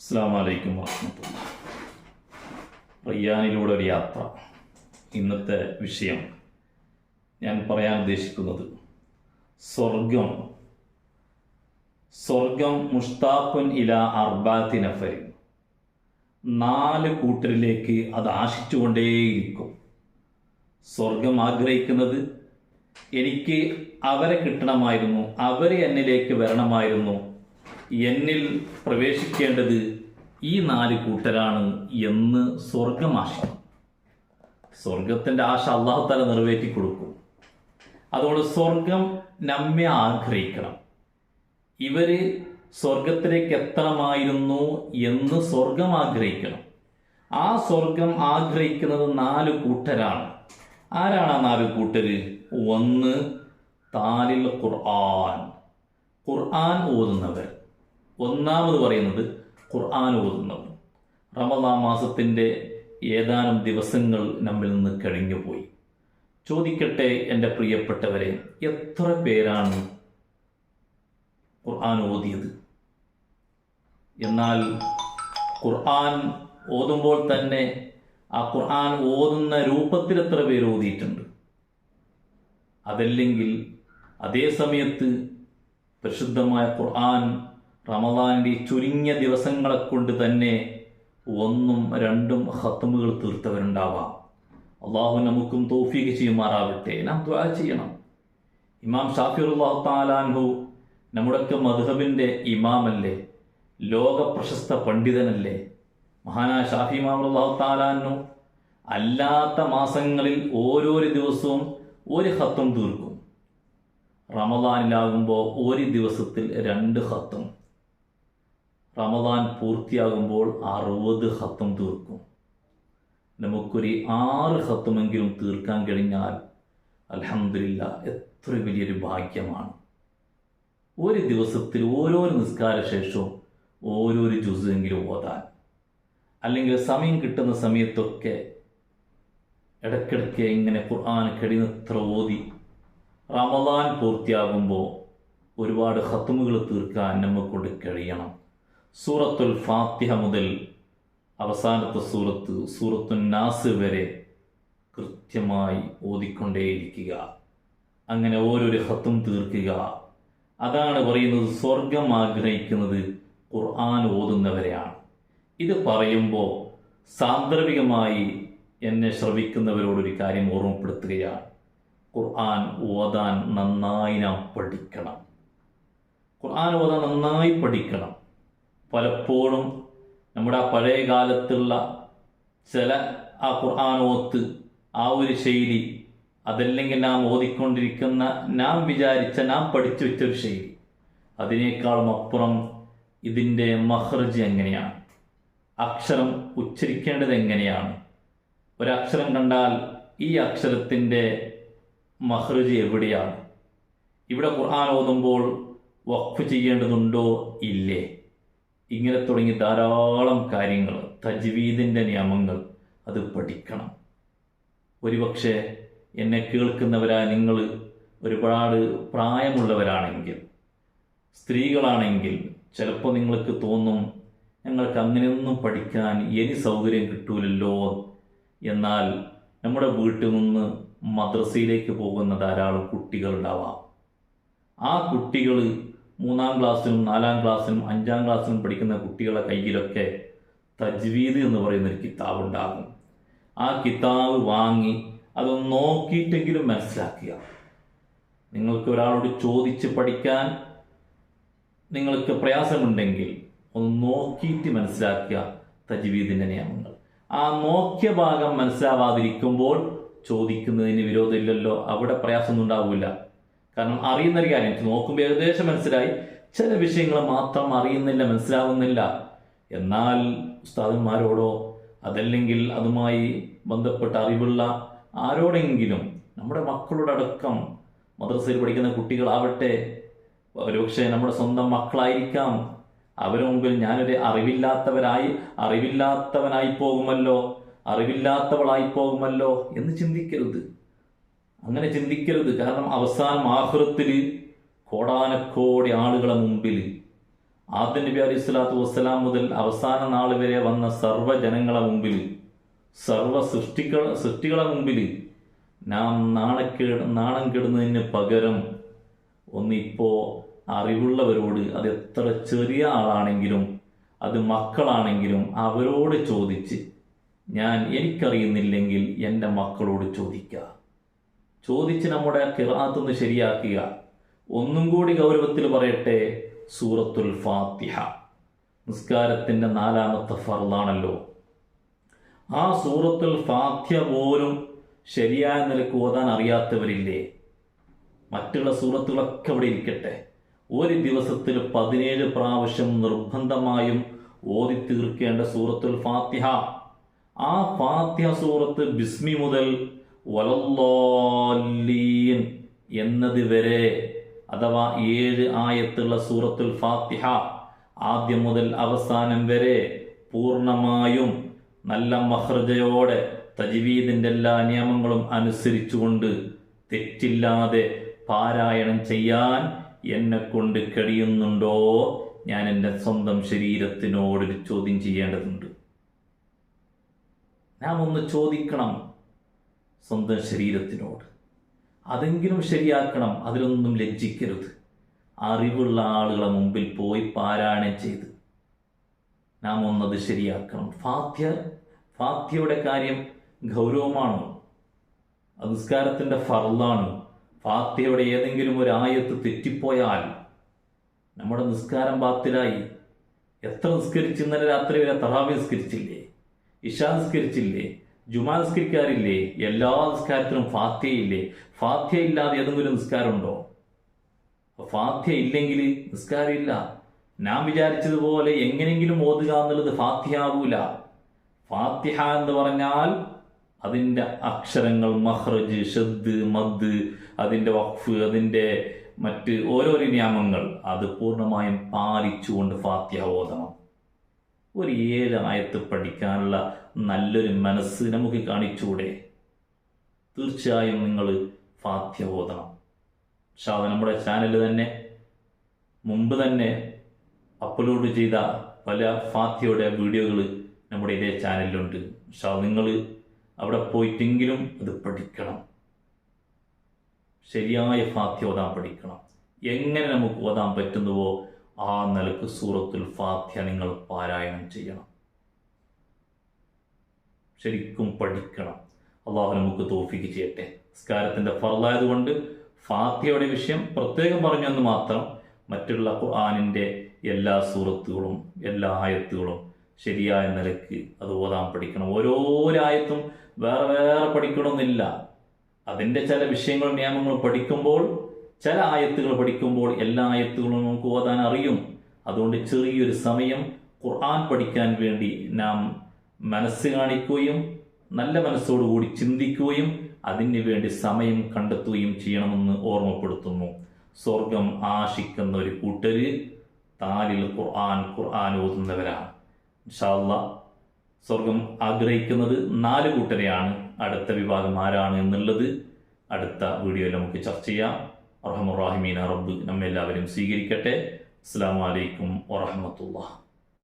അസ്സാം വലൈക്കും വാഹമത്തുള്ള റയ്യാനിലൂടെ ഒരു യാത്ര. ഇന്നത്തെ വിഷയം ഞാൻ പറയാൻ ഉദ്ദേശിക്കുന്നത് സ്വർഗം സ്വർഗം മുഷ്താഖുൻ ഇല അർബാത്തി നഫരി. നാല് കൂട്ടരിലേക്ക് അത് ആശിച്ചുകൊണ്ടേയിരിക്കും. സ്വർഗം ആഗ്രഹിക്കുന്നത് എനിക്ക് അവരെ കിട്ടണമായിരുന്നു അവരെ എന്നിലേക്ക് വരണമായിരുന്നു എന്നിൽ പ്രവേശിക്കേണ്ടത് ഈ നാല് കൂട്ടരാണ് എന്ന് സ്വർഗം ആശിക്കും. സ്വർഗത്തിന്റെ ആശ അള്ളാഹു തല നിറവേറ്റി കൊടുക്കും. അതുകൊണ്ട് സ്വർഗം നമ്മെ ആഗ്രഹിക്കണം. ഇവർ സ്വർഗത്തിലേക്ക് എത്തണമായിരുന്നു എന്ന് സ്വർഗം ആഗ്രഹിക്കണം. ആ സ്വർഗം ആഗ്രഹിക്കുന്നത് നാല് കൂട്ടരാണ്. ആരാണ് ആ നാല് കൂട്ടര്? ഒന്ന് താലിൽ ഖുർആൻ. ഖുർആൻ ഓതുന്നവർ. ഒന്നാമത് പറയുന്നത് ഖുർആൻ ഓതുന്നവർ റമദാ മാസത്തിന്റെ ഏതാനും ദിവസങ്ങൾ നമ്മിൽ നിന്ന് കഴിഞ്ഞുപോയി. ചോദിക്കട്ടെ എന്റെ പ്രിയപ്പെട്ടവരെ എത്ര പേരാണ് ഖുർആൻ ഓതിയത്? എന്നാൽ ഖുർആൻ ഓതുമ്പോൾ തന്നെ ആ ഖുർആൻ ഓതുന്ന രൂപത്തിൽ എത്ര പേര് ഓതിയിട്ടുണ്ട്? അതല്ലെങ്കിൽ അതേ സമയത്ത് പരിശുദ്ധമായ ഖുർആൻ റമദാനിന്റെ ചുരുങ്ങിയ ദിവസങ്ങളെ കൊണ്ട് തന്നെ ഒന്നും രണ്ടും ഹത്തമുകൾ തീർത്തവരുണ്ടാവാം. അള്ളാഹു നമുക്കും തോഫീക്ക് ചെയ്യുമാറാവട്ടെ. നാം ദ്വാ ചെയ്യണം. ഇമാം ഷാഫിറുല്ലാഹു താലാൻഹു നമ്മുടെയൊക്കെ മധുഹബിന്റെ ഇമാമല്ലേ? ലോക പ്രശസ്ത പണ്ഡിതനല്ലേ? മഹാനായ ഷാഫി ഇമാം അള്ളാഹു താലാൻഹു അല്ലാത്ത മാസങ്ങളിൽ ഓരോരോ ദിവസവും ഒരു ഹത്തും തീർക്കും. റമദാനിലാകുമ്പോൾ ഒരു ദിവസത്തിൽ രണ്ട് ഹത്തും റമദാൻ പൂർത്തിയാകുമ്പോൾ അറുപത് ഹത്തം തീർക്കും. നമുക്കൊരു ആറ് ഹത്തുമെങ്കിലും തീർക്കാൻ കഴിഞ്ഞാൽ അലഹമില്ല എത്ര വലിയൊരു ഭാഗ്യമാണ്. ഒരു ദിവസത്തിൽ ഓരോരോ നിസ്കാര ശേഷവും ഓരോരു ജുസെങ്കിലും ഓതാൻ. അല്ലെങ്കിൽ സമയം കിട്ടുന്ന സമയത്തൊക്കെ ഇടയ്ക്കിടയ്ക്ക് ഇങ്ങനെ ഖുർആൻ കഴിയുന്നത്ര ഓതി റമദാൻ പൂർത്തിയാകുമ്പോൾ ഒരുപാട് ഹത്തുമുകൾ തീർക്കാൻ നമ്മക്കൊണ്ട് കഴിയണം. സൂറത്തുൽ ഫാത്തിഹ മുതൽ അവസാനത്തെ സൂറത്ത് സൂറത്തുൽ നാസ് വരെ കൃത്യമായി ഓതിക്കൊണ്ടേയിരിക്കുക. അങ്ങനെ ഓരോരു ഹത്തും തീർക്കുക. അതാണ് പറയുന്നത് സ്വർഗം ആഗ്രഹിക്കുന്നത് ഖുർആൻ ഓതുന്നവരെയാണ്. ഇത് പറയുമ്പോൾ സാന്ദർഭികമായി എന്നെ ശ്രവിക്കുന്നവരോടൊരു കാര്യം ഓർമ്മപ്പെടുത്തുകയാണ്. ഖുർആൻ ഓതാൻ നന്നായി നാം പഠിക്കണം. ഖുർആൻ ഓതാൻ നന്നായി പഠിക്കണം. പലപ്പോഴും നമ്മുടെ ആ പഴയ കാലത്തുള്ള ചില ആ ഖുർആൻ ഓത്ത് ആ ഒരു ശൈലി അതല്ലെങ്കിൽ നാം ഓതിക്കൊണ്ടിരിക്കുന്ന നാം വിചാരിച്ച നാം പഠിച്ചു വെച്ചൊരു ശൈലി. അതിനേക്കാളും അപ്പുറം ഇതിന്റെ മഹർജ് എങ്ങനെയാണ്? അക്ഷരം ഉച്ചരിക്കേണ്ടത് എങ്ങനെയാണ്? ഒരക്ഷരം കണ്ടാൽ ഈ അക്ഷരത്തിന്റെ മഹ്റജ് എവിടെയാണ്? ഇവിടെ ഖുർആൻ ഓതുമ്പോൾ വഖഫ് ചെയ്യേണ്ടതുണ്ടോ? ഇല്ലേ? ഇങ്ങനെ തുടങ്ങി ധാരാളം കാര്യങ്ങൾ തജ്വീദിന്റെ നിയമങ്ങൾ അത് പഠിക്കണം. ഒരുപക്ഷെ എന്നെ കേൾക്കുന്നവരാ നിങ്ങൾ ഒരുപാട് പ്രായമുള്ളവരാണെങ്കിൽ സ്ത്രീകളാണെങ്കിൽ ചിലപ്പോൾ നിങ്ങൾക്ക് തോന്നും ഞങ്ങൾക്ക് അങ്ങനെയൊന്നും പഠിക്കാൻ ഇനി സൗകര്യം കിട്ടൂലല്ലോ. എന്നാൽ നമ്മുടെ വീട്ടിൽ നിന്ന് മദ്രസയിലേക്ക് പോകുന്ന ധാരാളം കുട്ടികളുണ്ടാവാം ആ കുട്ടികൾ മൂന്നാം ക്ലാസ്സിലും നാലാം ക്ലാസ്സിലും അഞ്ചാം ക്ലാസ്സിലും പഠിക്കുന്ന കുട്ടികളുടെ കയ്യിലൊക്കെ തജ്വീദ് എന്ന് പറയുന്ന ഒരു കിതാബ് ഉണ്ടാകും ആ കിതാബ് വാങ്ങി അത് നോക്കിയിട്ടെങ്കിലും മനസ്സിലാക്കുക. നിങ്ങൾക്ക് ഒരാളോട് ചോദിച്ച് പഠിക്കാൻ നിങ്ങൾക്ക് പ്രയാസമുണ്ടെങ്കിൽ ഒന്ന് നോക്കിയിട്ട് മനസ്സിലാക്കുക തജ്വീദിന്റെ നിയമങ്ങൾ. ആ നോക്കിയ ഭാഗം മനസ്സിലാവാതിരിക്കുമ്പോൾ ചോദിക്കുന്നതിന് വിരോധമില്ലല്ലോ. അവിടെ പ്രയാസമൊന്നും ഉണ്ടാവില്ല കാരണം അറിയുന്ന ഒരു കാര്യം നോക്കുമ്പോൾ ഏകദേശം മനസ്സിലായി. ചില വിഷയങ്ങൾ മാത്രം അറിയുന്നില്ല മനസ്സിലാവുന്നില്ല. എന്നാൽ ഉസ്താദന്മാരോടോ അതല്ലെങ്കിൽ അതുമായി ബന്ധപ്പെട്ട അറിവുള്ള ആരോടെങ്കിലും നമ്മുടെ മക്കളുടെ അടക്കം മദ്രസയിൽ പഠിക്കുന്ന കുട്ടികളാവട്ടെ ഒരുപക്ഷെ നമ്മുടെ സ്വന്തം മക്കളായിരിക്കാം. അവരുടെ മുമ്പിൽ ഞാനൊരു അറിവില്ലാത്തവരായി അറിവില്ലാത്തവനായി പോകുമല്ലോ അറിവില്ലാത്തവളായി പോകുമല്ലോ എന്ന് ചിന്തിക്കരുത്. അങ്ങനെ ചിന്തിക്കരുത്. കാരണം അവസാനം ആഹൃത്തിൽ കോടാനക്കോടി ആളുകളെ മുമ്പിൽ ആദ്യ നബി അലൈഹി സ്വലാത്തു വസ്സലാം മുതൽ അവസാന നാൾ വരെ വന്ന സർവ ജനങ്ങളെ മുമ്പിൽ സർവ സൃഷ്ടിക്ക സൃഷ്ടികളെ മുമ്പിൽ നാം നാണക്കേട് നാണം കെടുന്നതിന് പകരം ഒന്നിപ്പോ അറിവുള്ളവരോട് അത് എത്ര ചെറിയ ആളാണെങ്കിലും അത് മക്കളാണെങ്കിലും അവരോട് ചോദിച്ച് ഞാൻ എനിക്കറിയുന്നില്ലെങ്കിൽ എന്റെ മക്കളോട് ചോദിക്കുക ചോദിച്ച് നമ്മുടെ കിറാത്തൊന്ന് ശരിയാക്കുക. ഒന്നും കൂടി ഗൗരവത്തിൽ പറയട്ടെ സൂറത്തുൽ ഫാത്തിഹ. നിസ്കാരത്തിന്റെ നാലാമത്തെ ഫർദാണല്ലോ. ആ സൂറത്തുൽ ഫാത്തിഹ പോലും ശരിയായ നിലയ്ക്ക് ഓതാൻ അറിയാത്തവരില്ലേ? മറ്റുള്ള സൂറത്തുകളൊക്കെ അവിടെ ഇരിക്കട്ടെ. ഒരു ദിവസത്തിൽ പതിനേഴ് പ്രാവശ്യം നിർബന്ധമായും ഓതി തീർക്കേണ്ട സൂറത്തുൽ ഫാത്തിഹ. ആ ഫാത്തിഹ സൂറത്ത് ബിസ്മി മുതൽ വലല്ലോല്ലീൻ എന്നത് വരെ അഥവാ ഏഴ് ആയത്തുള്ള സൂറത്തുൽ ഫാത്തിഹ ആദ്യം മുതൽ അവസാനം വരെ പൂർണമായും നല്ല മഹൃദയോടെ തജ്വീദിന്റെ എല്ലാ നിയമങ്ങളും അനുസരിച്ചുകൊണ്ട് തെറ്റില്ലാതെ പാരായണം ചെയ്യാൻ എന്നെ കൊണ്ട് കഴിയുന്നുണ്ടോ? ഞാൻ എന്റെ സ്വന്തം ശരീരത്തിനോടൊരു ചോദ്യം ചെയ്യേണ്ടതുണ്ട്. നാം ഒന്ന് ചോദിക്കണം. സ്വന്തം ശരീരത്തിനോട്. അതെങ്കിലും ശരിയാക്കണം അതിലൊന്നും ലജ്ജിക്കരുത്. അറിവുള്ള ആളുകളെ മുമ്പിൽ പോയി പാരായണം ചെയ്ത് നാം ഒന്നത് ശരിയാക്കണം. ഫാത്യ ഫാത്യയുടെ കാര്യം ഗൗരവമാണോ? അനുസ്കാരത്തിന്റെ നിസ്കാരത്തിന്റെ ഫർദാണ്? ഫാത്യയുടെ ഏതെങ്കിലും ഒരു ആയത്ത് തെറ്റിപ്പോയാൽ നമ്മുടെ നിസ്കാരം ബാത്തിലായി. എത്ര നിസ്കരിച്ച് ഇന്നലെ രാത്രി വരെ തറാവി നിസ്കരിച്ചില്ലേ? ഇഷ നിസ്കരിച്ചില്ലേ? ജുമാ നിസ്കരിക്കാറില്ലേ? എല്ലാ നിസ്കാരത്തിലും ഫാത്യയില്ലേ ഫാത്യ ഇല്ലാതെ ഏതെങ്കിലും നിസ്കാരമുണ്ടോ? ഫാത്യ ഇല്ലെങ്കിൽ നിസ്കാരമില്ല. ഞാൻ വിചാരിച്ചതുപോലെ എങ്ങനെങ്കിലും ഓതുക എന്നുള്ളത് ഫാത്തിയാവൂല ഫാത്തിഹ എന്ന് പറഞ്ഞാൽ അതിന്റെ അക്ഷരങ്ങൾ മഹ്റജ് ഷദ് മദ് അതിന്റെ വഖഫ് അതിന്റെ മറ്റ് ഓരോരോ നിയമങ്ങൾ. അത് പൂർണമായും പാലിച്ചുകൊണ്ട് ഫാത്തിഹ ഓതണം. ഒരു ഏഴ് ആയത്ത് പഠിക്കാനുള്ള നല്ലൊരു മനസ്സ് നമുക്ക് കാണിച്ചൂടെ? തീർച്ചയായും നിങ്ങൾ ഫാത്യ ഓതണം അത് നമ്മുടെ ചാനൽ തന്നെ മുമ്പ് തന്നെ അപ്ലോഡ് ചെയ്ത പല ഫാത്യയുടെ വീഡിയോകൾ നമ്മുടെ ഇതേ ചാനലിലുണ്ട് പക്ഷെ നിങ്ങൾ അവിടെ പോയിട്ടെങ്കിലും അത് പഠിക്കണം. ശരിയായ ഫാത്യ ഓതാൻ പഠിക്കണം. എങ്ങനെ നമുക്ക് ഓതാൻ പറ്റുന്നുവോ ആ നിലയ്ക്ക് സൂറത്തുൽ ഫാത്യ നിങ്ങൾ പാരായണം ചെയ്യണം. ശരിക്കും പഠിക്കണം. അള്ളാഹു നമുക്ക് തോഫിക്ക് ചെയ്യട്ടെ. സ്കാരത്തിന്റെ ഫറലായതുകൊണ്ട് ഫാത്തിയയുടെ വിഷയം പ്രത്യേകം പറഞ്ഞെന്ന് മാത്രം മറ്റുള്ള ഖുർആാനിന്റെ എല്ലാ സൂറത്തുകളും എല്ലാ ആയത്തുകളും ശരിയായ നിലയ്ക്ക് അത് ഓതാൻ പഠിക്കണം. ഓരോരായത്തും വേറെ വേറെ പഠിക്കണമെന്നില്ല. അതിന്റെ ചില വിഷയങ്ങളും നിയമങ്ങളും പഠിക്കുമ്പോൾ ചില ആയത്തുകൾ പഠിക്കുമ്പോൾ എല്ലാ ആയത്തുകളും നമുക്ക് ഓതാൻ അറിയും. അതുകൊണ്ട് ചെറിയൊരു സമയം ഖുർആൻ പഠിക്കാൻ വേണ്ടി നാം മനസ്സ് കാണിക്കുകയും നല്ല മനസ്സോടുകൂടി ചിന്തിക്കുകയും അതിന് വേണ്ടി സമയം കണ്ടെത്തുകയും ചെയ്യണമെന്ന് ഓർമ്മപ്പെടുത്തുന്നു. സ്വർഗം ആശിക്കുന്ന ഒരു കൂട്ടര് താലിൽ ഖുർആൻ ഖുർആൻ ഓതുന്നവരാണ്. ഇൻഷാല്ല സ്വർഗം ആഗ്രഹിക്കുന്നത് നാല് കൂട്ടരെയാണ്. അടുത്ത വിഭാഗം ആരാണ് എന്നുള്ളത് അടുത്ത വീഡിയോയിൽ നമുക്ക് ചർച്ച ചെയ്യാം. അറഹമുറാഹിമീൻ റബ്ബ് നമ്മെല്ലാവരും സ്വീകരിക്കട്ടെ. അസ്സാം വലൈക്കും വറഹമത്തുള്ള